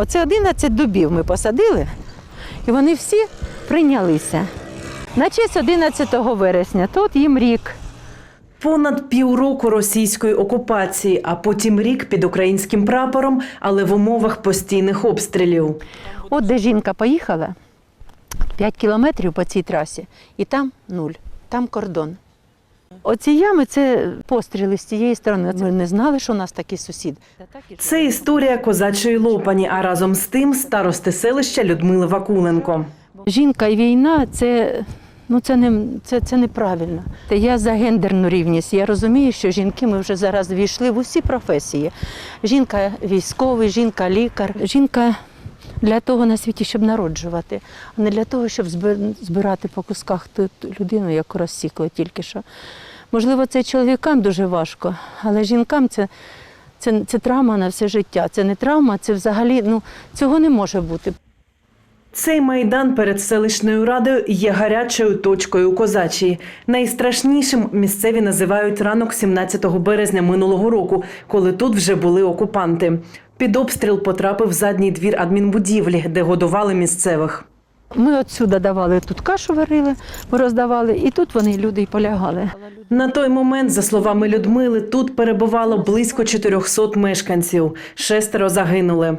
Оце 11 дубів ми посадили, і вони всі прийнялися. На честь 11 вересня, тут їм рік. Понад півроку російської окупації, а потім рік під українським прапором, але в умовах постійних обстрілів. От де жінка поїхала 5 кілометрів по цій трасі, і там нуль, там кордон. Оці ями це постріли з цієї сторони. Ми не знали, що у нас такий сусід. Це історія козачої лопані, а разом з тим старости селища Людмили Вакуленко. Жінка і війна це. Ну, це не це, це неправильно. Та Я за гендерну рівність. Я розумію, що жінки ми вже зараз війшли в усі професії. Жінка військовий, жінка лікар, жінка для того на світі, щоб народжувати, а не для того, щоб зби- збирати по кусках ту ту людину, яку розсікли тільки що. Можливо, це чоловікам дуже важко, але жінкам це, це, це травма на все життя. Це не травма, це взагалі ну, цього не може бути. Цей майдан перед селищною радою є гарячою точкою у козачії. Найстрашнішим місцеві називають ранок 17 березня минулого року, коли тут вже були окупанти. Під обстріл потрапив задній двір адмінбудівлі, де годували місцевих. Ми отсюди давали тут кашу варили, ми роздавали, і тут вони люди й полягали. На той момент, за словами Людмили, тут перебувало близько 400 мешканців. Шестеро загинули.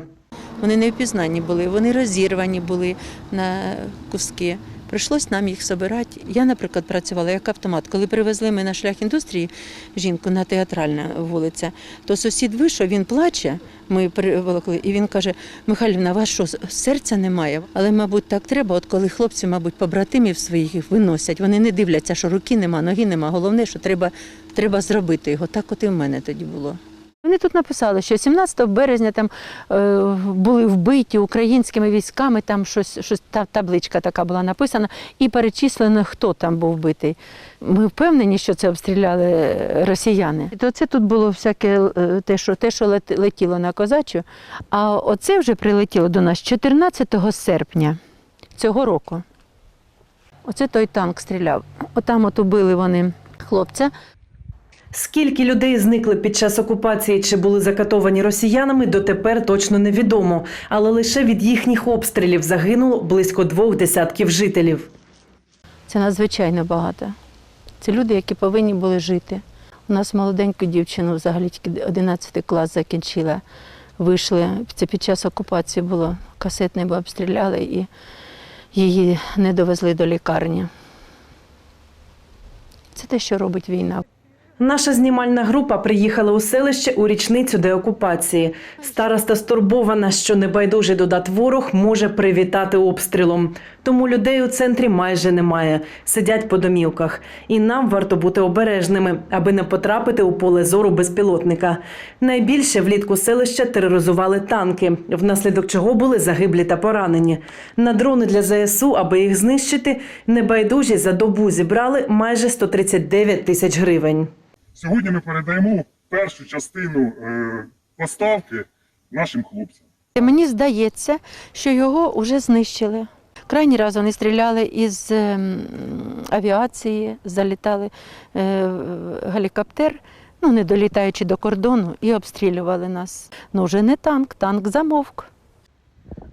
Вони не впізнані були, вони розірвані були на куски. Прийшлось нам їх збирати. Я, наприклад, працювала як автомат. Коли привезли ми на шлях індустрії жінку на театральна вулиця, то сусід вийшов, він плаче. Ми приволокли, і він каже: Михайлівна, вас що, серця немає? Але, мабуть, так треба. От коли хлопці, мабуть, побратимів своїх виносять, вони не дивляться, що руки нема, ноги нема. Головне, що треба, треба зробити його. Так от і в мене тоді було. Вони тут написали, що 17 березня там е, були вбиті українськими військами, там щось, щось та табличка така була написана, і перечислено, хто там був вбитий. Ми впевнені, що це обстріляли росіяни. То це тут було всяке е, те, що те, що лет- летіло на козачу. А оце вже прилетіло до нас 14 серпня цього року. Оце той танк стріляв. Отам от убили вони хлопця. Скільки людей зникли під час окупації чи були закатовані росіянами, дотепер точно невідомо. Але лише від їхніх обстрілів загинуло близько двох десятків жителів. Це надзвичайно багато. Це люди, які повинні були жити. У нас молоденьку дівчину взагалі тільки 11 клас закінчила. Вийшли. Це під час окупації було. Касетний бо обстріляли і її не довезли до лікарні. Це те, що робить війна. Наша знімальна група приїхала у селище у річницю деокупації. Староста стурбована, що небайдужий додат ворог може привітати обстрілом. Тому людей у центрі майже немає. Сидять по домівках. І нам варто бути обережними, аби не потрапити у поле зору безпілотника. Найбільше влітку селища тероризували танки, внаслідок чого були загиблі та поранені. На дрони для ЗСУ, аби їх знищити, небайдужі за добу зібрали майже 139 тисяч гривень. Сьогодні ми передаємо першу частину е, поставки нашим хлопцям. Мені здається, що його вже знищили. Крайній раз вони стріляли із ем, авіації, залітали е, гелікоптер, ну не долітаючи до кордону, і обстрілювали нас. Ну вже не танк, танк замовк.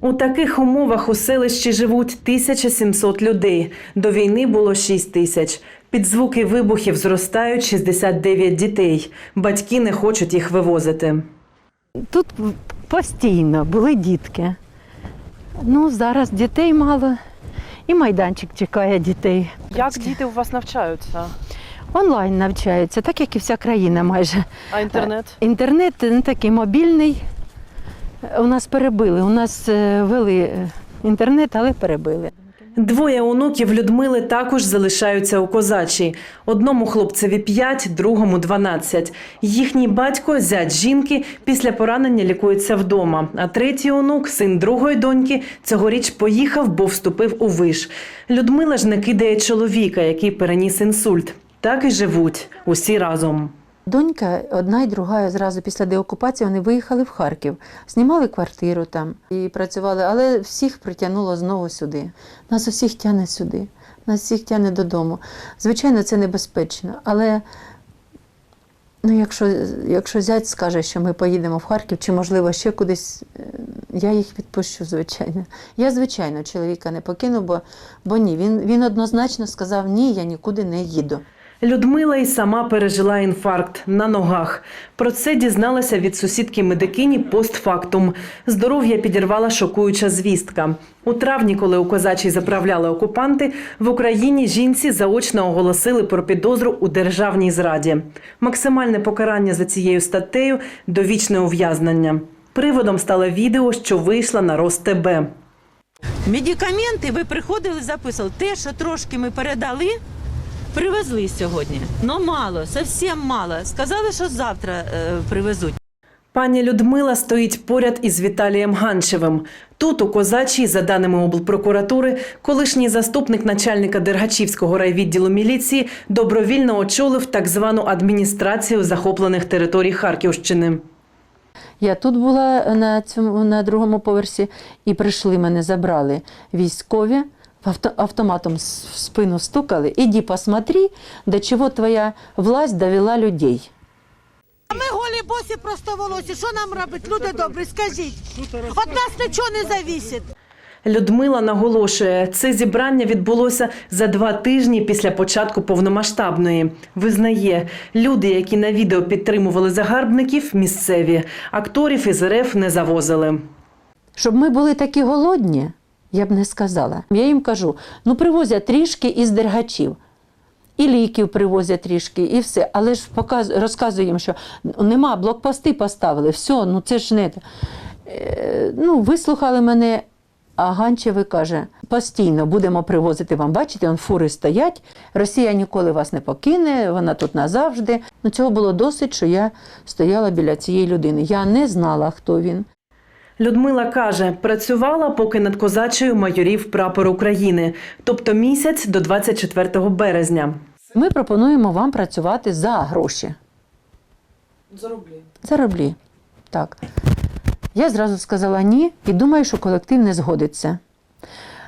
У таких умовах у селищі живуть 1700 людей. До війни було 6 тисяч. Під звуки вибухів зростають 69 дітей. Батьки не хочуть їх вивозити. Тут постійно були дітки. Ну, зараз дітей мало, і майданчик чекає дітей. Як діти у вас навчаються? Онлайн навчаються, так як і вся країна майже. А інтернет? Інтернет не такий мобільний. У нас перебили. У нас е, вели е, інтернет, але перебили. Двоє онуків Людмили також залишаються у козачій. Одному хлопцеві 5, другому 12. Їхній батько, зять жінки, після поранення лікується вдома. А третій онук, син другої доньки, цьогоріч поїхав, бо вступив у виш. Людмила ж не кидає чоловіка, який переніс інсульт. Так і живуть усі разом. Донька, одна і друга, зразу після деокупації вони виїхали в Харків, знімали квартиру там і працювали, але всіх притягнуло знову сюди. Нас усіх тягне сюди, нас всіх тягне додому. Звичайно, це небезпечно, але Ну, якщо, якщо зять скаже, що ми поїдемо в Харків, чи можливо ще кудись, е, я їх відпущу, звичайно. Я, звичайно, чоловіка не покину, бо, бо ні. Він, він однозначно сказав, ні, я нікуди не їду. Людмила й сама пережила інфаркт на ногах. Про це дізналася від сусідки медикині постфактум. Здоров'я підірвала шокуюча звістка. У травні, коли у козачій заправляли окупанти, в Україні жінці заочно оголосили про підозру у державній зраді. Максимальне покарання за цією статтею довічне ув'язнення. Приводом стало відео, що вийшло на РосТБ. Медикаменти ви приходили, записували. Те, що трошки ми передали, привезли сьогодні. Ну мало, зовсім мало. Сказали, що завтра е, привезуть. Пані Людмила стоїть поряд із Віталієм Ганчевим. Тут, у Козачій, за даними облпрокуратури, колишній заступник начальника Дергачівського райвідділу міліції добровільно очолив так звану адміністрацію захоплених територій Харківщини. Я тут була на цьому на другому поверсі, і прийшли мене, забрали військові. Автоматом в спину стукали. Іди посмотри, до чого твоя власть довела людей. А ми голі босі просто волосі. Що нам робить? Люди добрі, скажіть. От нас нічого не завісить. Людмила наголошує, це зібрання відбулося за два тижні після початку повномасштабної. Визнає, люди, які на відео підтримували загарбників, місцеві. Акторів із РФ не завозили. Щоб ми були такі голодні, я б не сказала. Я їм кажу: ну привозять трішки із дергачів. І ліків привозять трішки, і все. Але ж показ, розказую їм, що нема, блокпости поставили, все, ну це ж не. Е, ну, вислухали мене, а Ганчевий каже: постійно будемо привозити вам. Бачите, он фури стоять. Росія ніколи вас не покине, вона тут назавжди. Ну, цього було досить, що я стояла біля цієї людини. Я не знала, хто він. Людмила каже, працювала, поки над козачею майорів прапор України, тобто місяць до 24 березня. Ми пропонуємо вам працювати за гроші. За рублі. За рублі. Так. Я зразу сказала ні і думаю, що колектив не згодиться.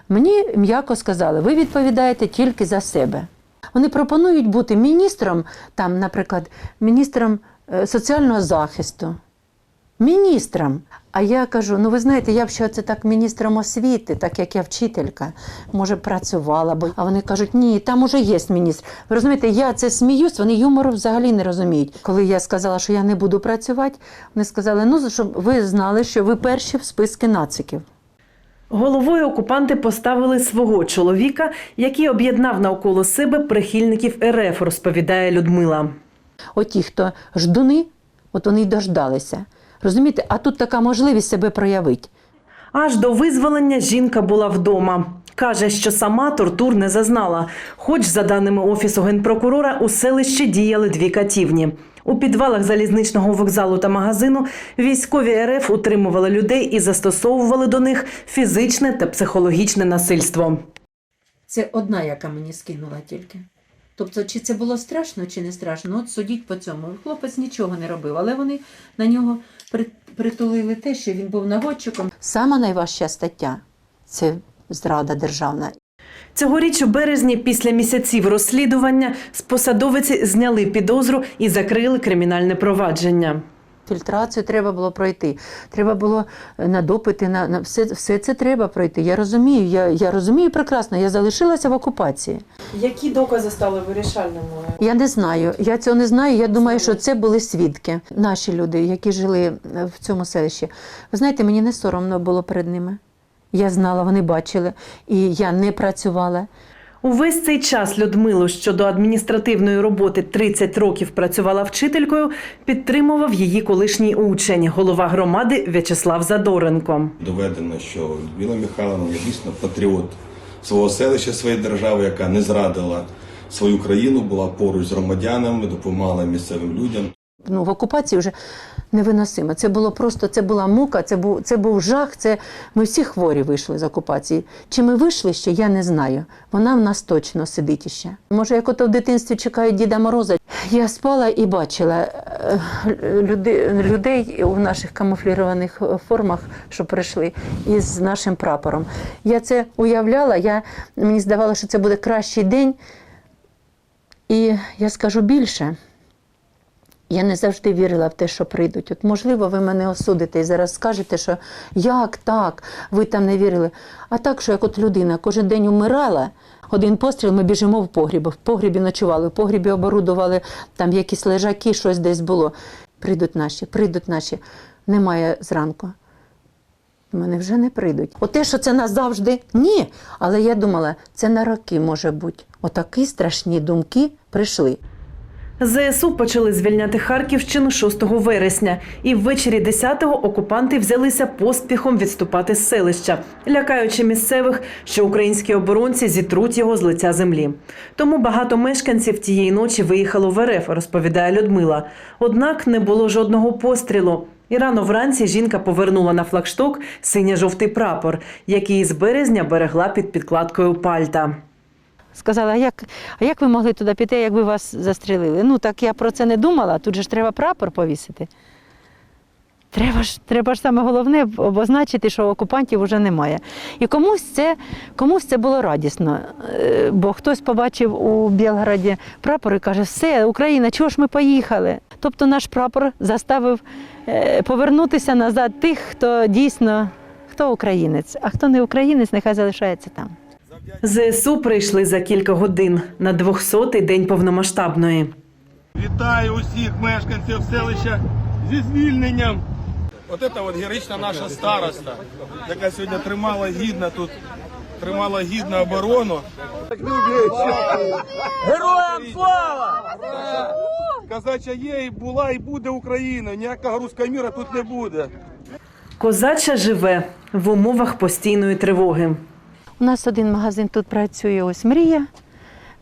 Мені м'яко сказали, ви відповідаєте тільки за себе. Вони пропонують бути міністром, там, наприклад, міністром е, соціального захисту. Міністром. А я кажу: ну ви знаєте, я б ще це так міністром освіти, так як я вчителька, може, працювала б. А вони кажуть, ні, там уже є міністр. Ви розумієте, я це сміюсь, вони юмору взагалі не розуміють. Коли я сказала, що я не буду працювати, вони сказали, ну щоб ви знали, що ви перші в списки нациків. Головою окупанти поставили свого чоловіка, який об'єднав навколо себе прихильників РФ, розповідає Людмила. Оті, хто ждуни, от вони й дождалися. Розумієте, а тут така можливість себе проявити. Аж до визволення жінка була вдома. Каже, що сама тортур не зазнала. Хоч, за даними Офісу генпрокурора, у селищі діяли дві катівні. У підвалах залізничного вокзалу та магазину військові РФ утримували людей і застосовували до них фізичне та психологічне насильство. Це одна, яка мені скинула тільки. Тобто, чи це було страшно, чи не страшно, от судіть по цьому. Хлопець нічого не робив, але вони на нього притулили те, що він був наводчиком. Сама найважча стаття це зрада державна. Цьогоріч у березні, після місяців розслідування, з посадовиці зняли підозру і закрили кримінальне провадження. Фільтрацію треба було пройти. Треба було е, на допити, на, на все, все це треба пройти. Я розумію, я, я розумію прекрасно, я залишилася в окупації. Які докази стали вирішальними? Я не знаю. Я цього не знаю. Я думаю, що це були свідки. Наші люди, які жили е, в цьому селищі. Ви знаєте, мені не соромно було перед ними. Я знала, вони бачили, і я не працювала. Увесь цей час Людмилу щодо адміністративної роботи 30 років працювала вчителькою, підтримував її колишній учень, голова громади В'ячеслав Задоренко. доведено, що Людмила Михайловна є дійсно патріот свого селища, своєї держави, яка не зрадила свою країну, була поруч з громадянами, допомагала місцевим людям. Ну, в окупації вже невиносимо. Це було просто, це була мука, це був, це був жах. Це ми всі хворі вийшли з окупації. Чи ми вийшли ще, я не знаю. Вона в нас точно сидить іще. Може, як ото в дитинстві чекають Діда Мороза. Я спала і бачила е, людей у наших камуфлірованих формах, що прийшли, із нашим прапором. Я це уявляла, я, мені здавалося, що це буде кращий день. І я скажу більше. Я не завжди вірила в те, що прийдуть. От, можливо, ви мене осудите і зараз скажете, що як так, ви там не вірили. А так, що як от людина кожен день умирала, один постріл, ми біжимо в погріб. В погрібі ночували, в погрібі оборудували, там якісь лежаки, щось десь було. Прийдуть наші, прийдуть наші. Немає зранку. Мене вже не прийдуть. Оте, що це назавжди, ні. Але я думала, це на роки може бути. Отакі страшні думки прийшли. ЗСУ почали звільняти Харківщину 6 вересня, і ввечері 10-го окупанти взялися поспіхом відступати з селища, лякаючи місцевих, що українські оборонці зітруть його з лиця землі. Тому багато мешканців тієї ночі виїхало в РФ, розповідає Людмила. Однак не було жодного пострілу. І рано вранці жінка повернула на флагшток синьо-жовтий прапор, який з березня берегла під підкладкою пальта. Сказала, а як, а як ви могли туди піти, якби вас застрелили? Ну так я про це не думала, тут же ж треба прапор повісити. Треба ж, треба ж саме головне обозначити, що окупантів вже немає. І комусь це, комусь це було радісно, Е, бо хтось побачив у Білграді прапор і каже, все, Україна, чого ж ми поїхали? Тобто наш прапор заставив е, повернутися назад тих, хто дійсно хто українець, а хто не українець, нехай залишається там. ЗСУ прийшли за кілька годин на 200-й день повномасштабної. Вітаю усіх мешканців селища зі звільненням. От це от героїчна наша староста, яка сьогодні тримала гідно тут, тримала гідно оборону. Героям слава! Казача є, і була, і буде Україна. Ніякого руського міра тут не буде. Козача живе в умовах постійної тривоги. У нас один магазин тут працює, ось мрія.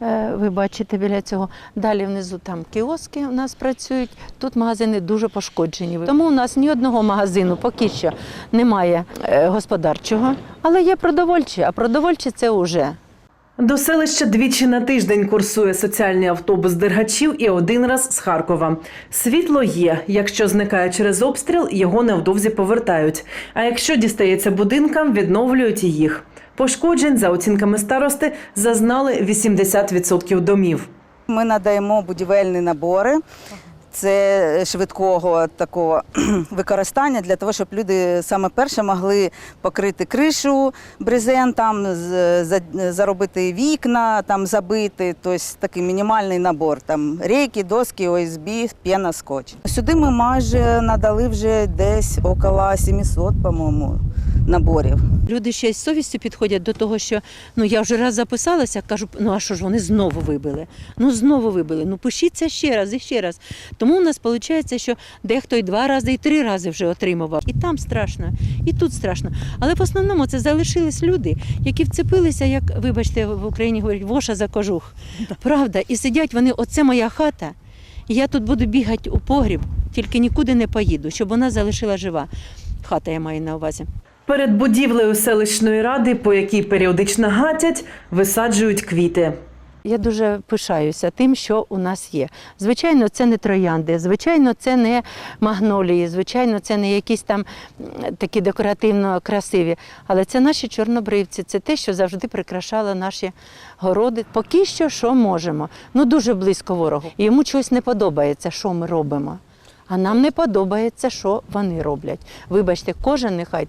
Е, Ви бачите біля цього. Далі внизу там кіоски у нас працюють. Тут магазини дуже пошкоджені. Тому у нас ні одного магазину поки що немає е, господарчого, але є продовольчі, а продовольчі це вже. До селища двічі на тиждень курсує соціальний автобус Дергачів і один раз з Харкова. Світло є. Якщо зникає через обстріл, його невдовзі повертають. А якщо дістається будинкам, відновлюють їх. Пошкоджень, за оцінками старости, зазнали 80% домів. Ми надаємо будівельні набори. Це швидкого такого використання для того, щоб люди саме перше могли покрити кришу брезентом, заробити вікна, там забити. Тобто такий мінімальний набор. Там рейки, доски, ОСБ, п'яна скотч. Сюди ми майже надали вже десь около 700, по-моєму, наборів. Люди ще з совістю підходять до того, що ну я вже раз записалася, кажу, ну а що ж вони знову вибили? Ну знову вибили. Ну пишіться ще раз і ще раз. Тому у нас виходить, що дехто і два рази, і три рази вже отримував. І там страшно, і тут страшно. Але в основному це залишились люди, які вцепилися, як вибачте, в Україні говорять, воша за кожух. Правда, і сидять вони, оце моя хата. І я тут буду бігати у погріб, тільки нікуди не поїду, щоб вона залишила жива. Хата я маю на увазі. Перед будівлею селищної ради, по якій періодично гатять, висаджують квіти. Я дуже пишаюся тим, що у нас є. Звичайно, це не троянди, звичайно, це не магнолії, звичайно, це не якісь там такі декоративно красиві. Але це наші чорнобривці, це те, що завжди прикрашало наші городи. Поки що, що можемо. Ну дуже близько ворогу. Йому щось не подобається, що ми робимо. А нам не подобається, що вони роблять. Вибачте, кожен нехай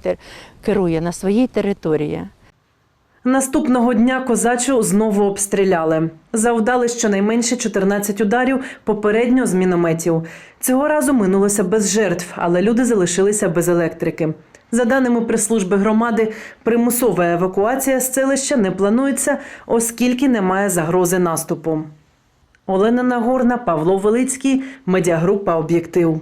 керує на своїй території. Наступного дня козачу знову обстріляли. Завдали щонайменше 14 ударів попередньо з мінометів. Цього разу минулося без жертв, але люди залишилися без електрики. За даними прес-служби громади, примусова евакуація з селища не планується, оскільки немає загрози наступу. Олена Нагорна, Павло Велицький, медіагрупа Об'єктив.